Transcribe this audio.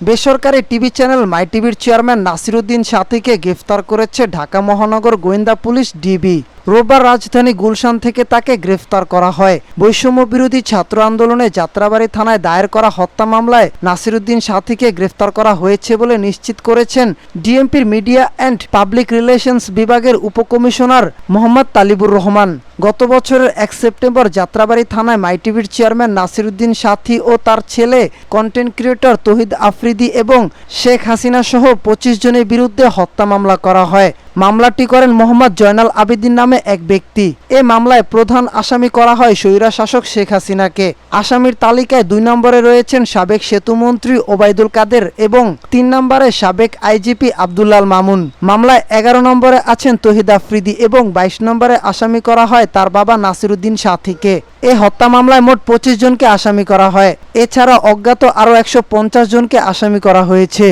বেসরকারি TV channel my টিভির chairman Nasiruddin সাথীকে গ্রেফতার করেছে ঢাকা মহানগর গোয়েন্দা পুলিশ ডিবি। রোববার রাজধানী গুলশান থেকে তাকে গ্রেফতার করা হয়। বৈষম্য বিরোধী ছাত্র আন্দোলনে যাত্রাবাড়ি থানায় দায়ের করা হত্যা মামলায় নাসিরুদ্দিন সাথীকে গ্রেফতার করা হয়েছে বলে নিশ্চিত করেছেন ডিএমপির মিডিয়া অ্যান্ড পাবলিক রিলেশনস বিভাগের উপকমিশনার মোহাম্মদ তালিবুর রহমান। গত বছরের এক সেপ্টেম্বর যাত্রাবাড়ি থানায় মাই টিভির চেয়ারম্যান নাসিরুদ্দিন সাথী ও তার ছেলে, কন্টেন্ট ক্রিয়েটর তহিদ আফ্রিদি এবং শেখ হাসিনা সহ পঁচিশ জনের বিরুদ্ধে হত্যা মামলা করা হয়। মামলাটি করেন মোহাম্মদ জয়নাল আবেদিন নামে এক ব্যক্তি। এ মামলায় প্রধান আসামি করা হয় স্বৈরা শাসক শেখ হাসিনাকে। আসামির তালিকায় দুই নম্বরে রয়েছেন সাবেক সেতুমন্ত্রী ওবায়দুল কাদের এবং তিন নম্বরে সাবেক আইজিপি আবদুল্লাল মামুন। মামলায় এগারো নম্বরে আছেন তহিদ আফ্রিদি এবং বাইশ নম্বরে আসামি করা হয় তার বাবা নাসিরুদ্দিন সাথীকে। এ হত্যা মামলায় মোট পঁচিশ জনকে আসামি করা হয়। এছাড়া অজ্ঞাত আরও একশো পঞ্চাশ জনকে আসামি করা হয়েছে।